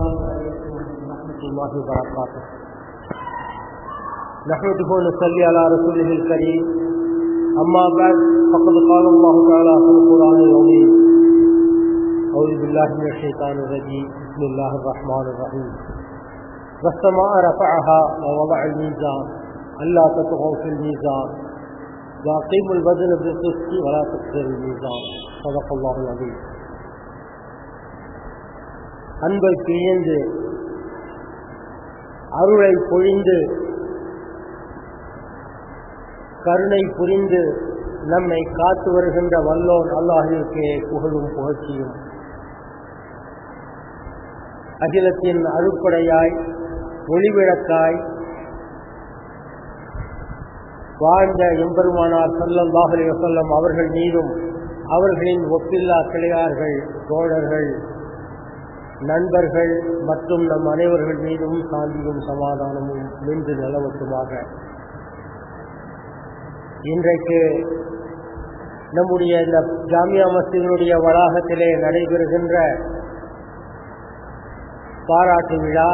السلام عليكم ورحمة الله وبركاته. نحمده ونصلي على رسوله الكريم. أما بعد فقد قال الله تعالى في القرآن العظيم أعوذ بالله من الشيطان الرجيم. بسم الله الرحمن الرحيم. والسماء رفعها ووضع الميزان. ألا تطغوا في الميزان. وأقيموا الوزن بالقسط ولا تكسروا الميزان. صدق الله العظيم. அன்பை பிழிந்து அருளை பொழிந்து கருணை புரிந்து நம்மை காத்து வருகின்ற வல்லோன் அல்லாஹிற்கு புகழும் புகழ்ச்சியும். அகிலத்தின் அருப்படையாய் ஒளிவிளக்காய் வாழ்ந்த எம்பெருமானார் சல்லல்லாஹு அலைஹி வஸல்லம் அவர்கள் மீதும் அவர்களின் ஒப்பில்லா கிளையார்கள் தோழர்கள் நண்பர்கள் மற்றும் நம் அனைவர்கள் மீதும் சாந்தியும் சமாதானமும் நின்று நிலவட்டுமாக. இன்றைக்கு நம்முடைய இந்த ஜாமியா மஸ்தினுடைய வளாகத்திலே நடைபெறுகின்ற பாராட்டு விழா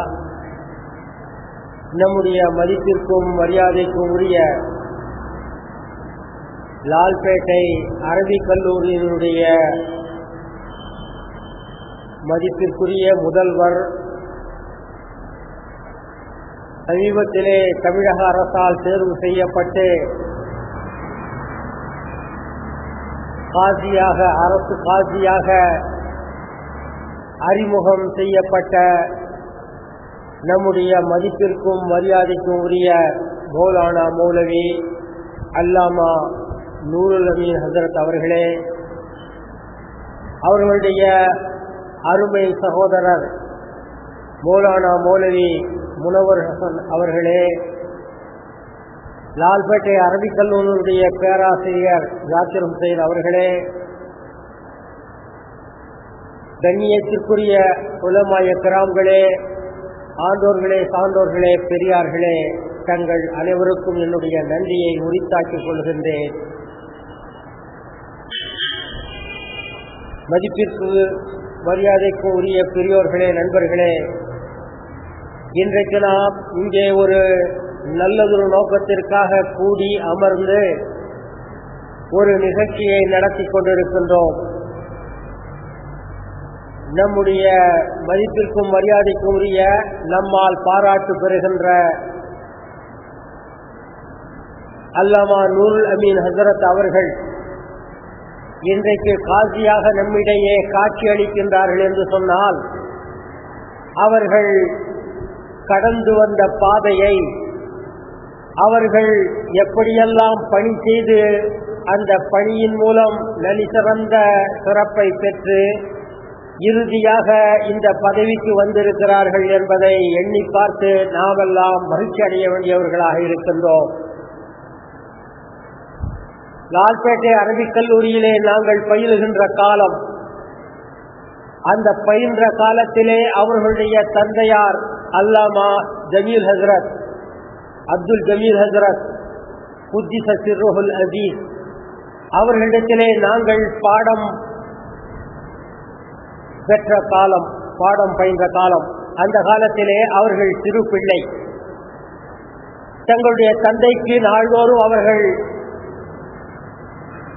நம்முடைய மதிப்பிற்கும் மரியாதைக்கும் உரிய லால்பேட்டை அரபிக் கல்லூரியினுடைய மதிப்பிற்குரிய முதல்வர். சமீபத்திலே தமிழக அரசால் தேர்வு செய்யப்பட்டு காசியாக அரசு காசியாக அறிமுகம் செய்யப்பட்ட நம்முடைய மதிப்பிற்கும் மரியாதைக்கும் உரிய மௌலானா மௌலவி அல்லாமா நூருல் அமீன் ஹசரத் அவர்களே அவர்களுடைய அருமை சகோதரர் மௌலானா மௌலவி முனவர் ஹசன் அவர்களே லால்பேட்டை அரபிக் கல்லூரியுடைய பேராசிரியர் ஜாக்கிர் ஹுசைன் அவர்களே கண்ணியத்திற்குரிய உலமாய கிராம்களே ஆண்டோர்களே சான்றோர்களே பெரியார்களே தங்கள் அனைவருக்கும் என்னுடைய நன்றியை உரித்தாக்கிக் கொள்கின்றேன். மதிப்பிற்கு மரியாதைக்கு உரிய பெரியோர்களே நண்பர்களே இன்றைக்கு நாம் இங்கே ஒரு நல்லதொரு நோக்கத்திற்காக கூடி அமர்ந்து ஒரு நிகழ்ச்சியை நடத்தி கொண்டிருக்கின்றோம். நம்முடைய மதிப்பிற்கும் மரியாதைக்கும் உரிய நம்மால் பாராட்டு பெறுகின்ற அல்லாமா நூருல் அமீன் ஹசரத் அவர்கள் இன்றைக்கு காசியாக நம்மிடையே காட்சி அளிக்கின்றார்கள் என்று சொன்னால் அவர்கள் கடந்து வந்த பாதையை அவர்கள் எப்படியெல்லாம் பணி செய்து அந்த பணியின் மூலம் நலிசிறந்த சிறப்பை பெற்று இறுதியாக இந்த பதவிக்கு வந்திருக்கிறார்கள் என்பதை எண்ணி பார்த்து நாமெல்லாம் மகிழ்ச்சி அடைய வேண்டியவர்களாக இருக்கின்றோம். லால்பேட்டை அரபிக் கல்லூரியிலே நாங்கள் பயிலுகின்ற காலம். அந்த பயின்ற காலத்திலே அவர்களுடைய தந்தையார் அல்லாமா ஜமீல் ஹசரத் அப்துல் ஜமீல் ஹசரத் புத்திச சிறுஹுல் அசீஸ் அவர்களிடத்திலே நாங்கள் பாடம் பெற்ற காலம் பாடம் பயின்ற காலம். அந்த காலத்திலே அவர்கள் சிறு பிள்ளை. தங்களுடைய தந்தைக்கு நாள்தோறும் அவர்கள்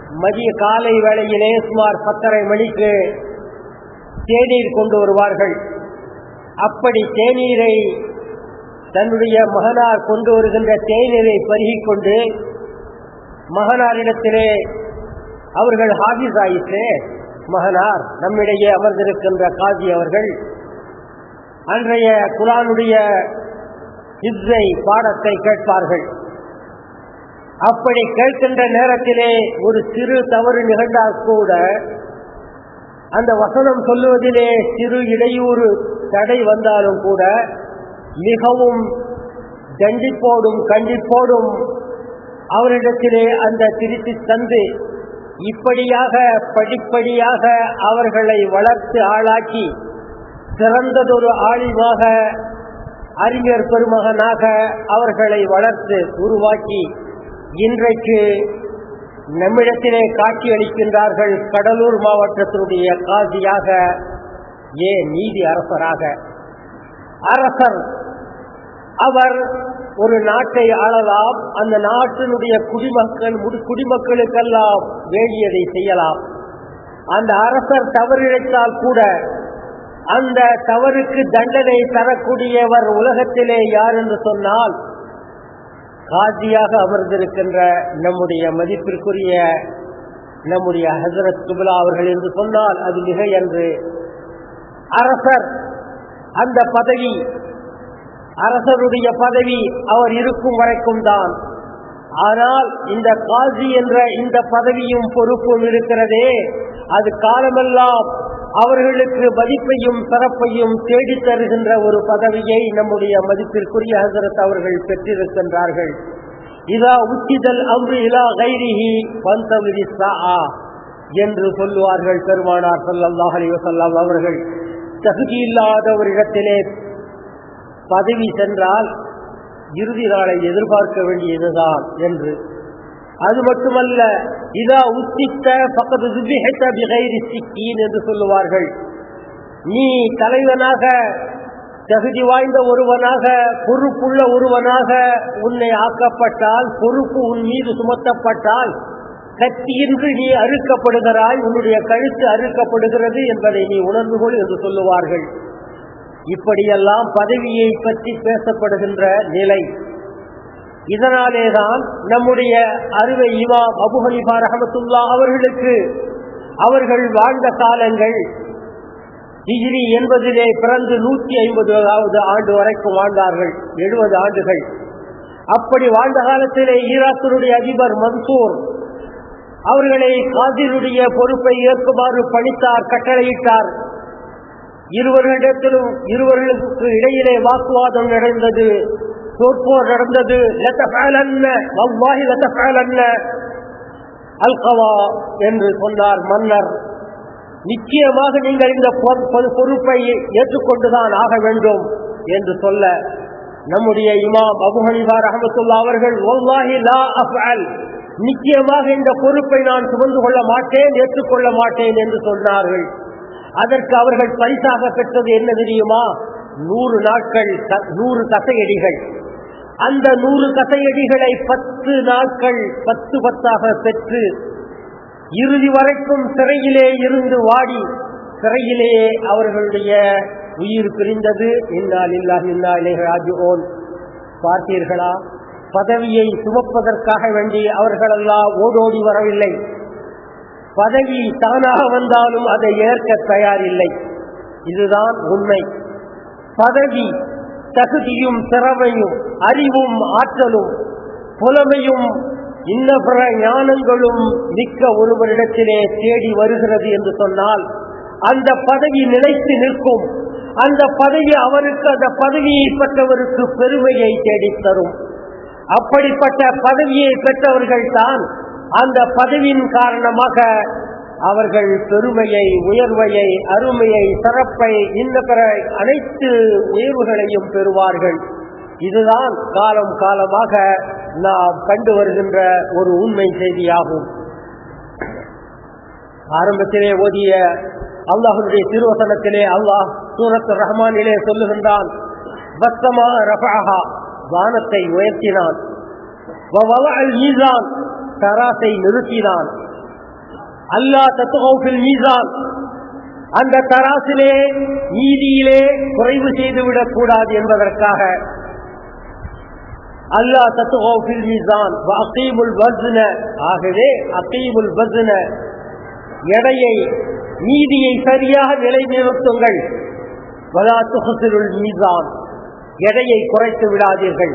மதிய காலை வேளையிலே சுமார் பத்தரை மணிக்கு தேநீர் கொண்டு வருவார்கள். அப்படி தேநீரை தன்னுடைய மகனார் கொண்டு வருகின்ற தேநீரை பருகிக் கொண்டு மகனாரிடத்திலே அவர்கள் ஹாபிஸ் ஆயிற்று மகனார் நம்மிடையே அமர்ந்திருக்கின்ற காதி அவர்கள் அன்றைய குரானுடைய இசை பாடத்தை கேட்பார்கள். அப்படி கேட்கின்ற நேரத்திலே ஒரு சிறு தவறு நிகழ்ந்தால் கூட அந்த வசனம் சொல்லுவதிலே சிறு இடையூறு தடை வந்தாலும் கூட மிகவும் தண்டிப்போடும் கண்டிப்போடும் அவரிடத்திலே அந்த திருத்தி தந்து இப்படியாக படிப்படியாக அவர்களை வளர்த்து ஆளாக்கி சிறந்ததொரு ஆழிவாக அறிஞர் பெருமகனாக அவர்களை வளர்த்து உருவாக்கி இன்றைக்கு நம்மிடத்திலே காட்சியளிக்கின்றார்கள் கடலூர் மாவட்டத்தினுடைய காசியாக ஏ நீதி அரசராக. அரசர் அவர் ஒரு நாட்டை ஆளலாம் அந்த நாட்டினுடைய குடிமக்கள் குடிமக்களுக்கெல்லாம் வேண்டியதை செய்யலாம். அந்த அரசர் தவறிழைத்தால் கூட அந்த தவறுக்கு தண்டனை தரக்கூடியவர் உலகத்திலே யார் என்று சொன்னால் காஜியாக அமர்ந்திருக்கின்ற நம்முடைய மதிப்பிற்குரிய நம்முடைய ஹசரத் குபுலா அவர்கள் என்று சொன்னால் அது மிக என்று அரசர் அந்த பதவி அரசருடைய பதவி அவர் இருக்கும் வரைக்கும் தான். ஆனால் இந்த காசி என்ற இந்த பதவியும் பொறுப்பும் இருக்கிறதே. அது காலமெல்லாம் அவர்களுக்கு மதிப்பையும் சிறப்பையும் தேடித் தருகின்ற ஒரு பதவியை நம்முடைய மதிப்பிற்குரிய ஹசரத் அவர்கள் பெற்றிருக்கின்றார்கள். இதா உச்சிதல் அம்ரு இலா கைரிஹி பந்தவிரி சா என்று சொல்லுவார்கள் பெருமானார் சல்லாஹ் அலைஹி வஸல்லம் அவர்கள். தகுதி இல்லாத ஒரு இடத்திலே பதவி சென்றால் இறுதி நாளை எதிர்பார்க்க வேண்டியதுதான் என்று அது மட்டுமல்ல இதா உத்தித்த பக்கத்து சுபிஹத்த பிகைரி சிக்கீன் என்று சொல்லுவார்கள். நீ தலைவனாக தகுதி வாய்ந்த ஒருவனாக பொறுப்புள்ள ஒருவனாக உன்னை ஆக்கப்பட்டால் பொறுப்பு உன் மீது சுமத்தப்பட்டால் கத்தியின்றி நீ அறுக்கப்படுகிறாய் உன்னுடைய கழுத்து அறுக்கப்படுகிறது என்பதை நீ உணர்ந்து கொள் என்று சொல்லுவார்கள். இப்படியெல்லாம் பதவியை பற்றி பேசப்படுகின்ற நிலை. இதனாலேதான் நம்முடைய அருவை இவா அபு ஹனிஃபா ரஹமத்துல்லா அவர்களுக்கு அவர்கள் வாழ்ந்த காலங்கள் ஹிஜ்ரி என்பதிலே பிறந்து நூற்றி ஐம்பதாவது ஆண்டு வரைக்கும் வாழ்ந்தார்கள் எழுபது ஆண்டுகள். அப்படி வாழ்ந்த காலத்திலே ஈராக்கினுடைய அதிபர் மன்சூர் அவர்களை காதிருடைய பொறுப்பை ஏற்குமாறு பணித்தார் கட்டளையிட்டார். இருவர்களிடத்திலும் இருவர்களுக்கு இடையிலே வாக்குவாதம் நடந்தது. தோற்போர் நடந்தது. வல்லாஹி லத்தஃபஅலன்ன அல்கவா என்று சொன்னார் மன்னர். நிச்சயமாக நீங்கள் இந்த பொறுப்பை ஏற்றுக்கொண்டுதான் ஆக வேண்டும் என்று சொல்ல நம்முடைய இமாம் அபு ஹனிஃபா ரஹமத்துல்லா அவர்கள் வல்லாஹி லா அஃஅல். நிச்சயமாக இந்த பொறுப்பை நான் சுமந்து கொள்ள மாட்டேன் ஏற்றுக்கொள்ள மாட்டேன் என்று சொன்னார்கள். அதற்கு அவர்கள் பரிசாக பெற்றது என்ன தெரியுமா? நூறு நாட்கள் நூறு தசையடிகள். அந்த நூறு கசையடிகளை பத்து நாட்கள் பத்து பத்தாக பெற்று இறுதி வரைக்கும் சிறையிலே இருந்து வாடி சிறையிலேயே அவர்களுடைய உயிர் பிரிந்தது. இன்னால் இல்லாஹ் இன்னா பார்த்தீர்களா? பதவியை சுமப்பதற்காக வேண்டி அவர்களெல்லாம் ஓடோடி வரவில்லை. பதவி தானாக வந்தாலும் அதை ஏற்க தயாரில்லை. இதுதான் உண்மை. பதவி தகுதியும் திறமையும் அறிவும் ஆற்றலும் புலமையும் இன்ன பிற ஞானங்களும் மிக்க ஒருவரிடத்திலே தேடி வருகிறது என்று சொன்னால் அந்த பதவி நிலைத்து நிற்கும். அந்த பதவி அவருக்கு அந்த பதவியை பெற்றவருக்கு பெருமையை தேடித் தரும் அப்படிப்பட்ட பதவியை பெற்றவர்கள் தான் அந்த பதவியின் காரணமாக அவர்கள் பெருமையை உயர்வையை அருமையை சிறப்பை இந்த பிற அனைத்து உயர்வுகளையும் பெறுவார்கள். இதுதான் காலம் காலமாக நாம் கண்டு வருகின்ற ஒரு உண்மை செய்தியாகும். ஆரம்பத்திலே ஓதிய அல்லாஹனுடைய திருவசனத்திலே அல்லாஹ் சூரத்து ரஹ்மானிலே சொல்லுகின்றான் பத்தமா ரஃபஹா வானத்தை உயர்த்தினான். தராசை நிறுத்தினான். அல்லாஹ் தத்துகௌஃபில் மீசான். அந்த தராசிலே நீதியிலே குறைவு செய்துவிடக் கூடாது என்பதற்காக. அல்லாஹ் தத்துகௌஃபில் மீசான். அகீமுல் வஸ்ன. ஆகவே அகீமுல் வஸ்ன. எடையை நீதியை சரியாக நிலைநிறுத்துங்கள். வலா மீசான். எடையை குறைத்து விடாதீர்கள்.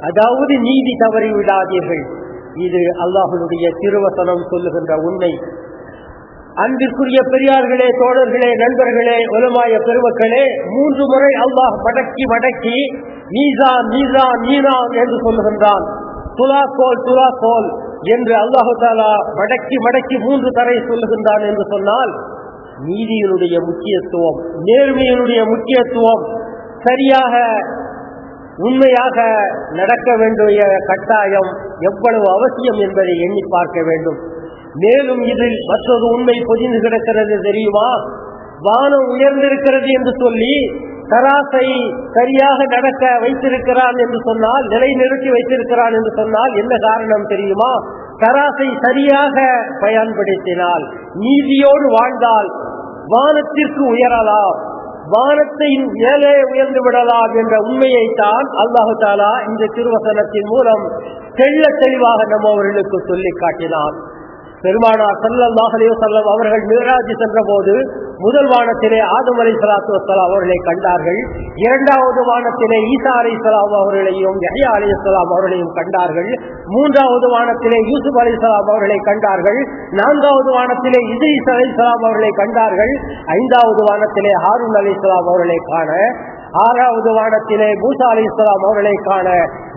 அதாவது நீதி தவறி விடாதீர்கள். இது அல்லாஹனுடைய திருவசனம் சொல்லுகின்ற உண்மை. அன்பிற்குரிய பெரியார்களே தோழர்களே நண்பர்களே உலமாய பெருமக்களே மூன்று முறை அல்லாஹ் மடக்கி மடக்கி நீசா நீசா நீனா என்று சொல்லுகின்றான். துலாக்கோல் துலாக்கோல் என்று அல்லாஹு தாலா மடக்கி மடக்கி மூன்று தரை சொல்லுகின்றான் என்று சொன்னால் நீதியினுடைய முக்கியத்துவம் நேர்மையினுடைய முக்கியத்துவம் சரியாக உண்மையாக நடக்க வேண்டிய கட்டாயம் எவ்வளவு அவசியம் என்பதை எண்ணி பார்க்க வேண்டும். மேலும் இதில் மற்றொரு உண்மை பொதிந்து கிடக்கிறது தெரியுமா? வானம் உயர்ந்திருக்கிறது என்று சொல்லி தராசை சரியாக நடக்க வைத்திருக்கிறான் என்று சொன்னால் நிலைநிறுத்தி வைத்திருக்கிறான் என்று சொன்னால் என்ன காரணம் தெரியுமா? தராசை சரியாக பயன்படுத்தினால் நீதியோடு வாழ்ந்தால் வானத்திற்கு உயரலாம். வானத்தை மேலே உயர்ந்து விடலாம் என்ற உண்மையை தான் அல்லாஹு தாலா இந்த திருவசனத்தின் மூலம் தெள்ள தெளிவாக நம்மவர்களுக்கு சொல்லி காட்டினான். பெருமானார் ஸல்லல்லாஹு அலைஹி அவர்கள் மீராஜி சென்ற போது முதல் வானத்திலே ஆதம் அலி சலாத்து வசலாம் அவர்களை கண்டார்கள். இரண்டாவது வானத்திலே ஈசா அலி சலாம் அவர்களையும் யஹ்யா அலி சலாம் அவர்களையும் கண்டார்கள். மூன்றாவது வானத்திலே யூசுப் அலி சலாம் அவர்களை கண்டார்கள். நான்காவது வானத்திலே இத்ரீஸ் அலி சலாம் அவர்களை கண்டார்கள். ஐந்தாவது வானத்திலே ஹாரூன் அலி சலாம் அவர்களை காண ஆறாவது வானத்திலே மூசா அலி இஸ்லாம் அவர்களை காண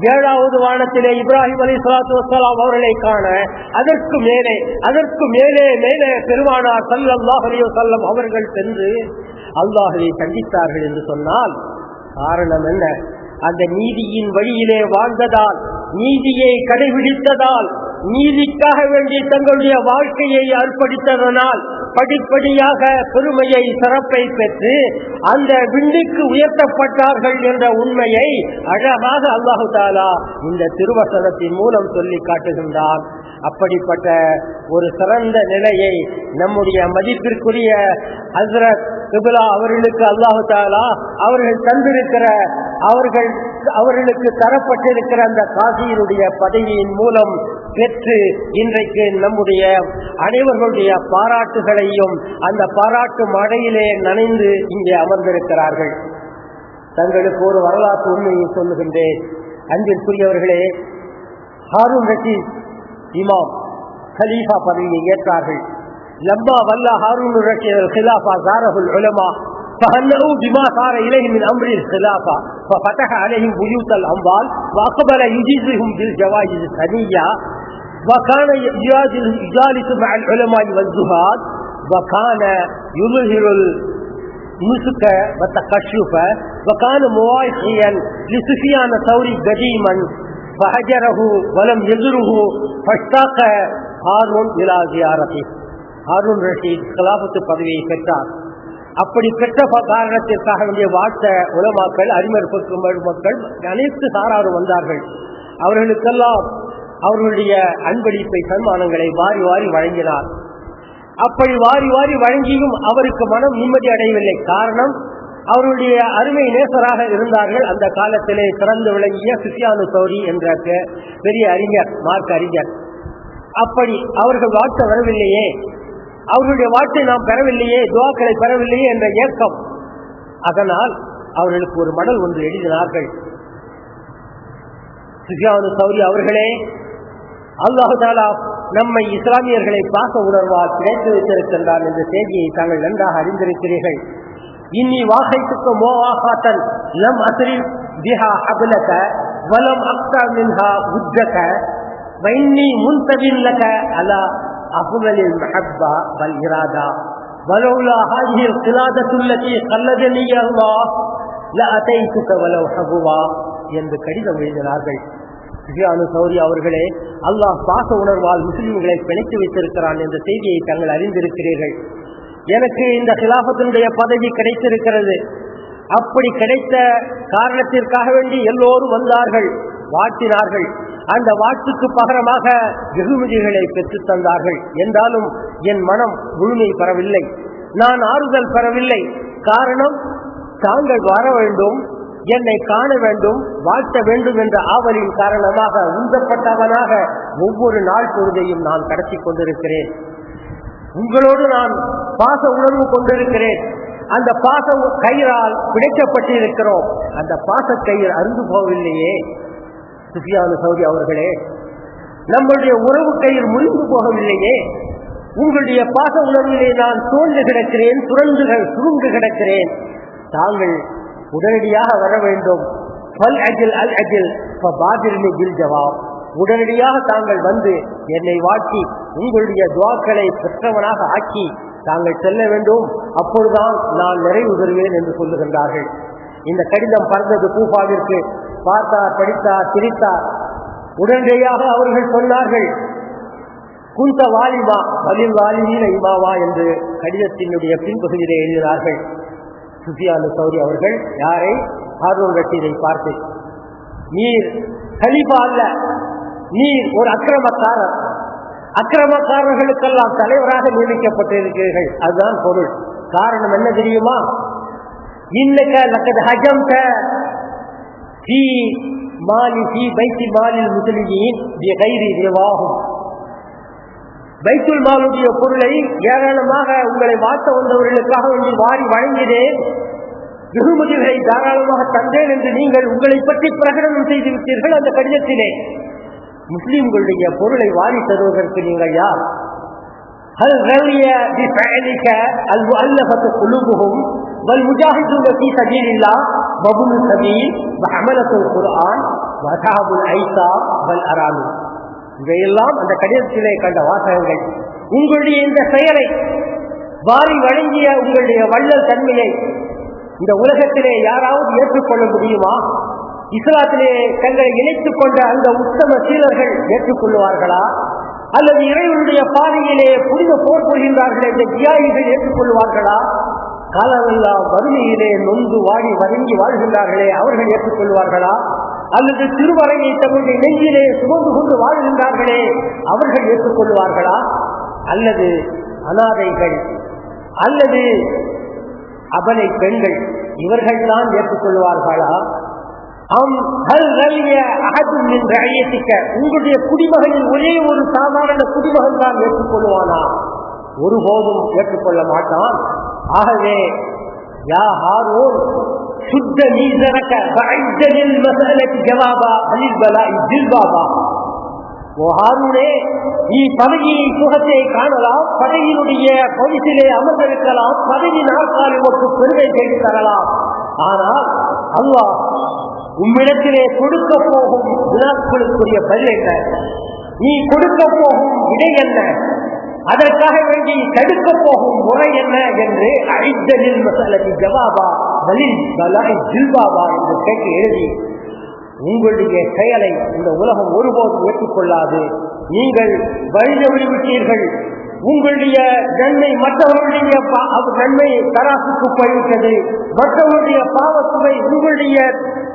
ஏழாவது வானத்திலே இப்ராஹிம் அலி சலாத்து வசலாம் அவர்களை காண அதற்கு மேலே அதற்கு மேலே மேலே பெருமானார் சல்லாஹ் அலைஹி சல்லம் அவர்கள் சென்று அல்லாஹை சந்தித்தார்கள் என்று சொன்னால் காரணம் என்ன? அந்த நீதியின் வழியிலே வாழ்ந்ததால் நீதியை கடைபிடித்ததால் நீதிக்காக வேண்டி தங்களுடைய வாழ்க்கையை அர்ப்பணித்ததனால் படிப்படியாக பெருமையை சிறப்பை பெற்று அந்த விண்ணுக்கு உயர்த்தப்பட்டார்கள் என்ற உண்மையை அழகாக அல்லாஹு தாலா இந்த திருவசனத்தின் மூலம் சொல்லி காட்டுகின்றான். அப்படிப்பட்ட ஒரு சிறந்த நிலையை நம்முடைய மதிப்பிற்குரிய ஹசரத் கிபிலா அவர்களுக்கு அல்லாஹு தாலா அவர்கள் தந்திருக்கிற அவர்கள் அவர்களுக்கு தரப்பட்டிருக்கிற அந்த காசியினுடைய பதவியின் மூலம் பெற்று இன்றைக்கு நம்முடைய அனைவர்களுடைய பாராட்டுகளையும் அந்த பாராட்டு மழையிலே நனைந்து இங்கே அமர்ந்திருக்கிறார்கள் தங்களுக்கு ஒரு வரலாற்று உண்மையை சொல்லுகின்றேன் அன்பிற்குரியவர்களே ஹாரூன் ரஷீத் இமாம் கலீஃபா பதவியை ஏற்றார்கள் லம்மா வல்ல ஹாரூன் ரஷீத் خلافة زاره العلماء فهنأوا بما صار إليه من أمر الخلافة ففتح عليهم بيوت الأموال وأقبل يجيزهم بالجوائز الثانية وكان يجالس يجالس مع العلماء والزهاد وكان يظهر المسك والتقشف وكان موافيا لسفيان الثوري قديما فهجره ولم يزره فاشتاق هارون إلى زيارته ஹாரூன் ரஷீத் கலாபத்து பதவியை பெற்றார் அப்படி பெற்ற ப- காரணத்திற்காக வேண்டிய வாழ்த்த உலமாக்கள் அறிஞர் பெருமக்கள் மக்கள் அனைத்து சாராரும் வந்தார்கள் அவர்களுக்கெல்லாம் அவர்களுடைய அன்பளிப்பை சன்மானங்களை வாரி வாரி வழங்கினார். அப்படி வாரி வாரி வழங்கியும் அவருக்கு மனம் நிம்மதி அடையவில்லை. காரணம் அவருடைய அருமை நேசராக இருந்தார்கள். அந்த காலத்திலே சிறந்து விளங்கிய சுஃபியானு சௌரி என்ற பெ- பெரிய அறிஞர் மார்க் அறிஞர். அப்படி அவர்கள் வாழ்க்கை வரவில்லையே. அவர்களுடைய வாழ்க்கை நாம் பெறவில்லையே துவாக்களை பெறவில்லையே என்ற ஏக்கம். அதனால் அவர்களுக்கு ஒரு மடல் ஒன்று எழுதினார்கள். சுஃபியானு சௌரி அவர்களே அல்லாஹு தாலா நம்மை இஸ்லாமியர்களை பாச உணர்வால் கிடைத்து வைத்திருக்கின்றான் என்ற செய்தியை தாங்கள் நன்றாக அறிந்திருக்கிறீர்கள் இன்னி வாகைத்துக்கு மோவாகாத்தன் லம் அசரி பிஹா அபலக வலம் அக்தா மின்ஹா உஜ்ஜக வைன்னி முன்தபின் லக அலா أفضل المحبة والإرادة ولولا هذه القلادة التي قلدني الله لأتيتك ولو حبوا என்று கடிதம் எழுதினார்கள் சுஃபியானு சௌரி அவர்களே அல்லாஹ் பாச உணர்வால் முஸ்லிம்களை பிணைத்து வைத்திருக்கிறான் என்ற செய்தியை தாங்கள் அறிந்திருக்கிறீர்கள். எனக்கு இந்த கிலாபத்தினுடைய பதவி கிடைத்திருக்கிறது. அப்படி கிடைத்த காரணத்திற்காக வேண்டி எல்லோரும் வந்தார்கள் வாழ்த்தினார்கள். அந்த வாழ்த்துக்கு பகரமாக வெகுமதிகளை பெற்றுத் தந்தார்கள். என்றாலும் என் மனம் முழுமை பெறவில்லை. நான் ஆறுதல் பெறவில்லை. காரணம் தாங்கள் வர வேண்டும். என்னை காண வேண்டும் வாழ்த்த வேண்டும் என்ற ஆவலின் காரணமாக உந்தப்பட்டவனாக ஒவ்வொரு நாள் பொழுதையும் நான் கடத்தி கொண்டிருக்கிறேன். உங்களோடு நான் பாச உணர்வு கொண்டிருக்கிறேன். அந்த பாச கயிறால் பிடைக்கப்பட்டிருக்கிறோம் அந்த பாச கயிறு அருந்து போகவில்லையே சுஃபியானு சௌரி அவர்களே. நம்முடைய உறவு கயிறு முறிந்து போகவில்லையே. உங்களுடைய பாச உணர்விலே நான் தோல்ந்து கிடக்கிறேன் சுரந்து சுருண்டு கிடக்கிறேன். தாங்கள் உடனடியாக வர வேண்டும். பல் அஜில் அல் அஜில் பாதிரினி பில் ஜவாப். உடனடியாக தாங்கள் வந்து என்னை வாக்கி உங்களுடைய துவாக்களை பெற்றவனாக ஆக்கி தாங்கள் செல்ல வேண்டும். அப்பொழுதுதான் நான் நிறைவு பெறுவேன் என்று சொல்லுகின்றார்கள். இந்த கடிதம் பறந்தது கூஃபாவிற்கு. பார்த்தார் படித்தார் சிரித்தார் உடனடியாக அவர்கள் சொன்னார்கள் குந்த வாலிமா பலில் வாலிமீன இமாவா என்று கடிதத்தினுடைய பின்பகுதியிலே எழுதினார்கள். சுஃபியாலு சௌரி அவர்கள் யாரை? ஹாரூன் ரஷீதை பார்த்து நீர் கலிபா அல்ல நீர் ஒரு அக்கிரமக்காரர். அக்கிரமக்காரர்களுக்கெல்லாம் தலைவராக நியமிக்கப்பட்டிருக்கிறீர்கள். அதுதான் பொருள். காரணம் என்ன தெரியுமா? இன்னக்க லக்கது ஹஜம் மாலி பைத்தி மாலில் முதலியின் விவாகும் பைத்துல் மாலுடைய பொருளை ஏராளமாக உங்களை வாட்ட வந்தவர்களுக்காக வேண்டி வாரி வழங்கினேன் வெகுமதிகளை தாராளமாக தந்தேன் என்று நீங்கள் உங்களை பற்றி பிரகடனம் செய்து விட்டீர்கள் அந்த கடிதத்திலே முஸ்லிம்களுடைய பொருளை வாரி தருவதற்கு நீங்கள் யார் هل روي بفعلك المؤلفة قلوبهم والمجاهدون في سبيل الله وابن السبيل وحملة القرآن وأصحاب الأيسار والأرامل இவையெல்லாம் அந்த கடிதத்திலே கண்ட வாசகங்கள் உங்களுடைய இந்த செயலை வாரி வழங்கிய உங்களுடைய வள்ளல் தன்மையை இந்த உலகத்திலே யாராவது ஏற்றுக்கொள்ள முடியுமா? இஸ்லாத்திலே தங்களை இணைத்துக் கொண்ட அந்த உத்தம சீலர்கள் ஏற்றுக்கொள்வார்களா? அல்லது இறைவனுடைய பாதையிலே புனித போர் புரிகின்றார்கள் என்ற தியாகிகள் ஏற்றுக்கொள்வார்களா? காலமெல்லாம் வறுமையிலே நொந்து வாடி வதங்கி வாழ்கின்றார்களே அவர்கள் ஏற்றுக்கொள்வார்களா? அல்லது திருவரையை தங்களுடைய நெஞ்சிலே சுமந்து கொண்டு வாழ்கின்றார்களே அவர்கள் ஏற்றுக்கொள்வார்களா? அல்லது அனாதைகள் அல்லது அபலை பெண்கள் இவர்கள் தான் ஏற்றுக்கொள்வார்களா? அம் ஹல் உங்களுடைய குடிமகனில் ஒரே ஒரு சாதாரண குடிமகன் தான் ஏற்றுக்கொள்வானா? ஒருபோதும் ஏற்றுக்கொள்ள மாட்டான். ஆகவே யா ஹாரூன் சுத்த மீசரக்க பஐஜலில் மசலத்தி ஜவாபா அலில் பலாஇ ஜில்பாபா ஓ ஹாரூனே நீ பதவியை சுகத்தை காணலாம் பதவியினுடைய பரிசிலே அமர்ந்திருக்கலாம் பதவி நாற்காலி உனக்கு பெருமை செய்து தரலாம் ஆனால் அல்லாஹ் உம்மிடத்திலே கொடுக்க போகும் வினாக்களுக்குரிய பதில் என்ன நீ கொடுக்க போகும் விடை என்ன அதற்காக வேண்டி தடுக்க போகும் முறை என்ன என்று அழித்தலில் மசலதி ஜவாபா ஜில்பாபா என்று கேட்டு எழுதி உங்களுடைய செயலை இந்த உலகம் ஒருபோதும் ஏற்றுக்கொள்ளாது. நீங்கள் வழிதவழி விட்டீர்கள். உங்களுடைய நன்மை மற்றவர்களுடைய பா- நன்மை தராசுக்கு போய்விட்டது மற்றவருடைய பாவத்துவை உங்களுடைய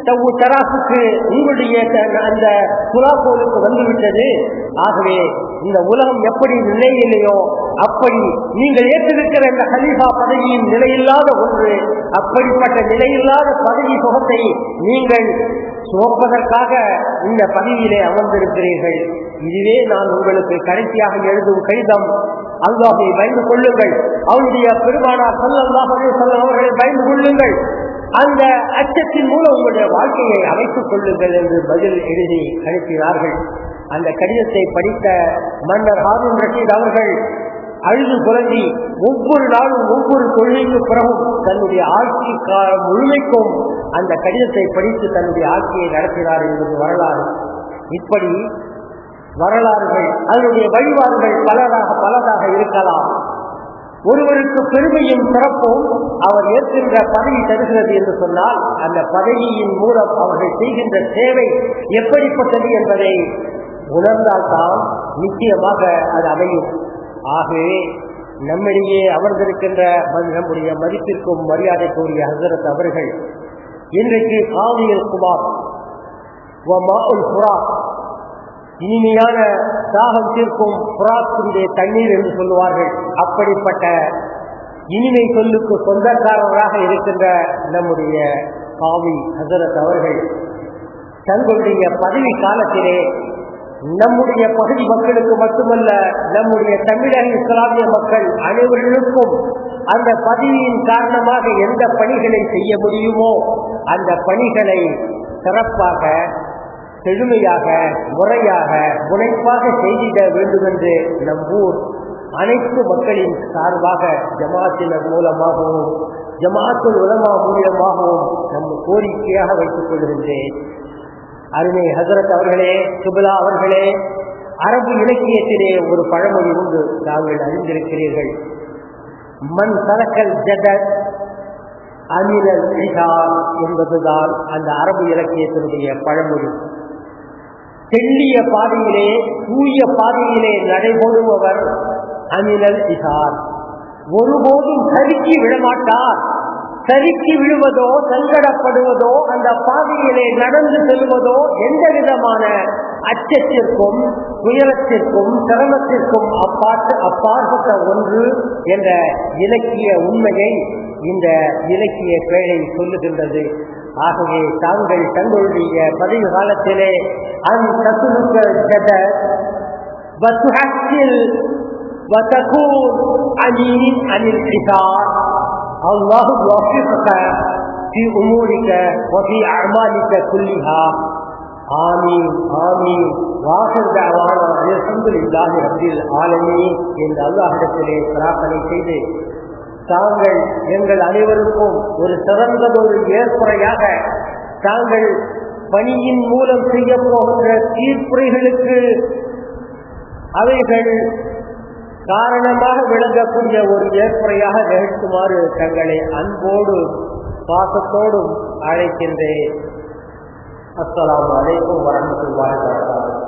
தவு- தராசுக்கு உங்களுடைய அந்த துலாக்கோலுக்கு வந்துவிட்டது. ஆகவே இந்த உலகம் எப்படி நிலையிலையோ அப்படி நீங்கள் ஏற்றிருக்கிற இந்த ஹலீஃபா பதவியின் நிலையில்லாத ஒன்று அப்படிப்பட்ட நிலையில்லாத பதவி சுகத்தை நீங்கள் சுமப்பதற்காக இந்த பதவியிலே அமர்ந்திருக்கிறீர்கள். இதுவே நான் உங்களுக்கு கடைசியாக எழுதும் கடிதம். அல்லாஹை பயந்து கொள்ளுங்கள். அவருடைய பெருமானார் சொல்லல்லாஹே சொல்ல அவர்களை பயந்து கொள்ளுங்கள். அந்த அச்சத்தின் மூலம் உங்களுடைய வாழ்க்கையை அமைத்துக் கொள்ளுங்கள் என்று பதில் எழுதி அனுப்பினார்கள். அந்த கடிதத்தை படித்த மன்னர் ஹாரூன் ரஷீத் அவர்கள் அழுது புரஞ்சி ஒவ்வொரு நாளும் ஒவ்வொரு தொழிலுக்கு பிறகும் தன்னுடைய ஆட்சி காலம் முழுமைக்கும் அந்த கடிதத்தை படித்து தன்னுடைய ஆட்சியை நடத்தினார் என்பது வரலாறு. இப்படி வரலாறுகள் அதனுடைய வழிபாடுகள் பலராக பலதாக இருக்கலாம். ஒருவருக்கு பெருமையும் சிறப்பும் அவர் ஏற்கின்ற பதவி தருகிறது என்று சொன்னால் அந்த பதவியின் மூலம் அவர்கள் செய்கின்ற சேவை எப்படிப்பட்டது என்பதை உணர்ந்தால்தான் நிச்சயமாக அது அமையும். ஆகவே நம்மிடையே அமர்ந்திருக்கின்ற நம்முடைய மதிப்பிற்கும் மரியாதைக்குரிய ஹசரத் அவர்கள் இன்றைக்கு காவியல் குமார் இனிமையான தாகம் தீர்க்கும் புறாத்தினுடைய தண்ணீர் என்று சொல்லுவார்கள். அப்படிப்பட்ட இனிமை சொல்லுக்கு சொந்தக்காரராக இருக்கின்ற நம்முடைய காவி ஹசரத் அவர்கள் தங்களுடைய பதவி காலத்திலே நம்முடைய பகுதி மக்களுக்கு மட்டுமல்ல நம்முடைய தமிழக இஸ்லாமிய மக்கள் அனைவர்களுக்கும் அந்த பதவியின் காரணமாக எந்த பணிகளை செய்ய முடியுமோ அந்த பணிகளை சிறப்பாக செழுமையாக முறையாக முனைப்பாக செய்திட வேண்டும் என்று நம் ஊர் அனைத்து மக்களின் சார்பாக ஜமாத்தினர் மூலமாகவும் ஜமாத்துல் உலமா மூலமாகவும் நம் கோரிக்கையாக வைத்துக் கொள்கின்றேன். அருமை ஹசரத் அவர்களே சுபலா அவர்களே அரபு இலக்கியத்திலே ஒரு பழமொழி உண்டு தாங்கள் அறிந்திருக்கிறீர்கள். மண் சரக்கல் ஜதத் அமிரல் என்பதுதான் அந்த அரபு இலக்கியத்தினுடைய பழமொழி. தெள்ளிய பாதையிலே தூய பாதையிலே நடைபெறுபவர் அமிலல் இசார். ஒருபோதும் சறுக்கி விடமாட்டார். சறுக்கி விழுவதோ சங்கடப்படுவதோ அந்த பாதையிலே நடந்து செல்வதோ எந்த விதமான அச்சத்திற்கும் துயரத்திற்கும் சிரமத்திற்கும் அப்பாட்டு அப்பாற்பட்ட ஒன்று என்ற இலக்கிய உண்மையை இந்த இலக்கிய பேழை சொல்லுகின்றது. ஆகவே தாங்கள் தங்களுடைய பதவி காலத்திலே அந்த ஜத وتحسن وتكون أمين عن الحساب الله يوفقك في أمورك وفي أعمالك كلها آمين آمين வாசல் دعوانا أن الحمد لله رب العالمين என்று அல்லாஹிடத்திலே பிரார்த்தனை செய்து தாங்கள் எங்கள் அனைவருக்கும் ஒரு சிறந்ததொரு ஏற்புறையாக தாங்கள் பணியின் மூலம் செய்ய போகின்ற தீர்ப்புரைகளுக்கு அவைகள் காரணமாக விளங்கக்கூடிய ஒரு ஏற்புறையாக நிகழ்த்துமாறு தங்களை அன்போடு பாசத்தோடும் அழைக்கின்றேன். அஸ்லாம் அலைக்கும் வரமத்துல்லாஹி வபரகாத்துஹு.